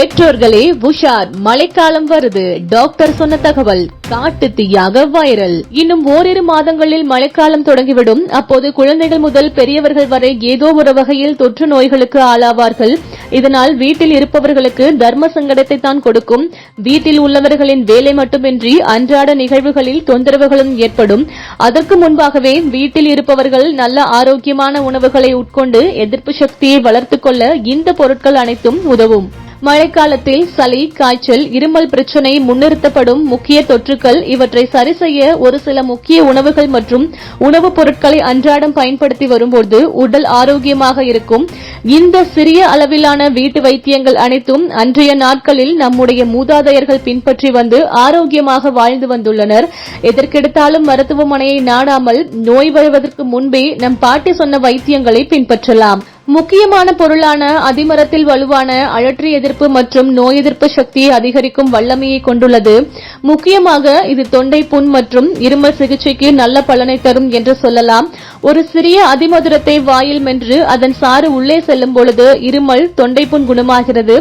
பெற்றோர்களே உஷார். மழைக்காலம் வருது. டாக்டர் சொன்ன தகவல் காட்டு தீயாக வைரல். இன்னும் ஓரிரு மாதங்களில் மழைக்காலம் தொடங்கிவிடும். அப்போது குழந்தைகள் முதல் பெரியவர்கள் வரை ஏதோ ஒரு வகையில் தொற்று நோய்களுக்கு ஆளாவார்கள். இதனால் வீட்டில் இருப்பவர்களுக்கு தர்ம சங்கடத்தை தான் கொடுக்கும். வீட்டில் உள்ளவர்களின் வேலை மட்டுமின்றி அன்றாட நிகழ்வுகளில் தொந்தரவுகளும் ஏற்படும். அதற்கு முன்பாகவே வீட்டில் இருப்பவர்கள் நல்ல ஆரோக்கியமான உணவுகளை உட்கொண்டு எதிர்ப்பு சக்தியை வளர்த்துக் கொள்ள இந்த பொருட்கள் அனைத்தும் உதவும். மழைக்காலத்தில் சளி காய்ச்சல் இருமல் பிரச்சினை முன்னிறுத்தப்படும் முக்கிய தொற்றுக்கள் இவற்றை சரி செய்ய ஒரு சில முக்கிய உணவுகள் மற்றும் உணவுப் பொருட்களை அன்றாடம் பயன்படுத்தி வரும்போது உடல் ஆரோக்கியமாக இருக்கும். இந்த சிறிய அளவிலான வீட்டு வைத்தியங்கள் அனைத்தும் அன்றைய நாட்களில் நம்முடைய மூதாதையர்கள் பின்பற்றி வந்து ஆரோக்கியமாக வாழ்ந்து வந்துள்ளனர். எதற்கெடுத்தாலும் மருத்துவமனையை நாடாமல் நோய் வருவதற்கு முன்பே நம் பாட்டி சொன்ன வைத்தியங்களை பின்பற்றலாம். முக்கியமான பொருளான அதிமரத்தில் வலுவான அழற்று எதிர்ப்பு மற்றும் நோய் எதிர்ப்பு சக்தியை அதிகரிக்கும் வல்லமையை கொண்டுள்ளது. முக்கியமாக இது தொண்டை புண் மற்றும் இருமல் சிகிச்சைக்கு நல்ல பலனை தரும் என்று சொல்லலாம். ஒரு சிறிய அதிமதுரத்தை வாயில் மென்று அதன் சாறு உள்ளே செல்லும் பொழுது இருமல் தொண்டை புண் குணமாகிறது.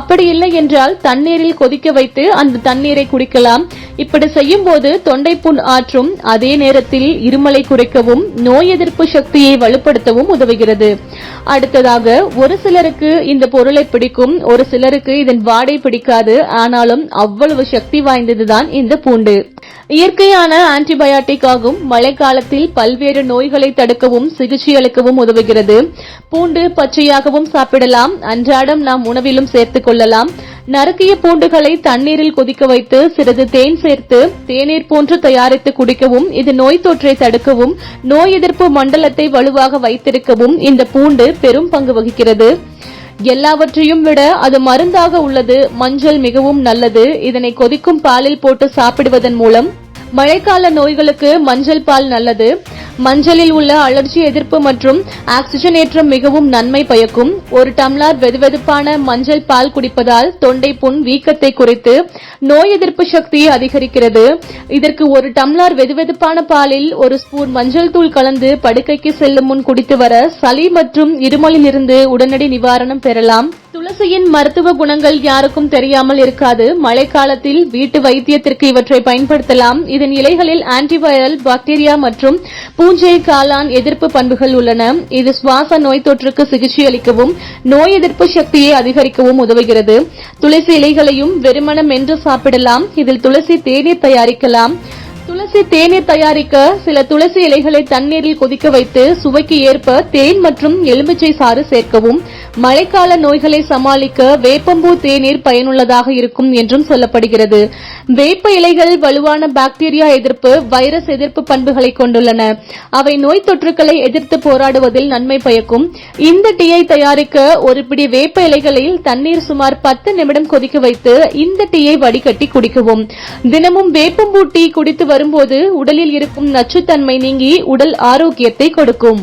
அப்படி இல்லை என்றால் தண்ணீரில் கொதிக்க வைத்து அந்த தண்ணீரை குடிக்கலாம். இப்படி செய்யும் போது தொண்டை புண் ஆற்றும் அதே நேரத்தில் இருமலை குறைக்கவும் நோய் எதிர்ப்பு சக்தியை வலுப்படுத்தவும் உதவுகிறது. அடுத்ததாக ஒரு சிலருக்கு இந்த பொருளை பிடிக்கும் ஒரு சிலருக்கு இதன் வாடை பிடிக்காது ஆனாலும் அவ்வளவு சக்தி வாய்ந்ததுதான் இந்த பூண்டு. இயற்கையான ஆன்டிபயாட்டிக் ஆகும் மழைக்காலத்தில் பல்வேறு நோய்களை தடுக்கவும் சிகிச்சை அளிக்கவும் உதவுகிறது. பூண்டு பச்சையாகவும் சாப்பிடலாம் அன்றாடம் நாம் உணவிலும் சேர்த்துக் கொள்ளலாம். நறுக்கிய பூண்டுகளை தண்ணீரில் கொதிக்க வைத்து சிறிது தேன் சேர்த்து தேநீர் போன்று தயாரித்து குடிக்கவும் இது நோய் தொற்றை தடுக்கவும் நோய் எதிர்ப்பு மண்டலத்தை வலுவாக வைத்திருக்கவும் இந்த பூண்டு பெரும் பங்கு வகிக்கிறது. எல்லாவற்றையும் விட அது மருந்தாக உள்ளது மஞ்சள் மிகவும் நல்லது. இதனை கொதிக்கும் பாலில் போட்டு சாப்பிடுவதன் மூலம் மழைக்கால நோய்களுக்கு மஞ்சள் பால் நல்லது. மஞ்சளில் உள்ள அலர்ஜி எதிர்ப்பு மற்றும் ஆக்சிஜனேற்றம் மிகவும் நன்மை பயக்கும். ஒரு டம்ளார் வெதுவெதுப்பான மஞ்சள் பால் குடிப்பதால் தொண்டை புண் வீக்கத்தை குறைத்து நோய் எதிர்ப்பு சக்தியை அதிகரிக்கிறது. இதற்கு ஒரு டம்ளார் வெதுவெதுப்பான பாலில் ஒரு ஸ்பூன் மஞ்சள் தூள் கலந்து படுக்கைக்கு செல்லும் முன் குடித்து வர சளி மற்றும் இருமலில் இருந்து உடனடி நிவாரணம் பெறலாம். துளசியின் மருத்துவ குணங்கள் யாருக்கும் தெரியாமல் இருக்காது. மழைக்காலத்தில் வீட்டு வைத்தியத்திற்கு இவற்றை பயன்படுத்தலாம். இதன் இலைகளில் ஆன்டிவைரல் பாக்டீரியா மற்றும் பூஞ்சை காளான் எதிர்ப்பு பண்புகள் உள்ளன. இது சுவாச நோய் தொற்றுக்கு சிகிச்சை அளிக்கவும் நோய் எதிர்ப்பு சக்தியை அதிகரிக்கவும் உதவுகிறது. துளசி இலைகளையும் வெறுமனம் மென்று சாப்பிடலாம். இதில் துளசி தேநீர் தயாரிக்கலாம். துளசி தேநீர் தயாரிக்க சில துளசி இலைகளை தண்ணீரில் கொதிக்க வைத்து சுவைக்கு ஏற்ப தேன் மற்றும் எலுமிச்சை சாறு சேர்க்கவும். மழைக்கால நோய்களை சமாளிக்க வேப்பம்பூ தேநீர் பயனுள்ளதாக இருக்கும் என்றும் சொல்லப்படுகிறது. வேப்ப இலைகள் வலுவான பாக்டீரியா எதிர்ப்பு வைரஸ் எதிர்ப்பு பண்புகளை கொண்டுள்ளன. அவை நோய் தொற்றுக்களை எதிர்த்து போராடுவதில் நன்மை பயக்கும். இந்த டீயை தயாரிக்க ஒரு பிடி வேப்ப இலைகளில் தண்ணீர் சுமார் பத்து நிமிடம் கொதிக்க வைத்து இந்த டீயை வடிகட்டி குடிக்கவும். தினமும் வேப்பம்பூ டீ குடித்து வரும்போது உடலில் இருக்கும் நச்சுத்தன்மை நீங்கி உடல் ஆரோக்கியத்தை கொடுக்கும்.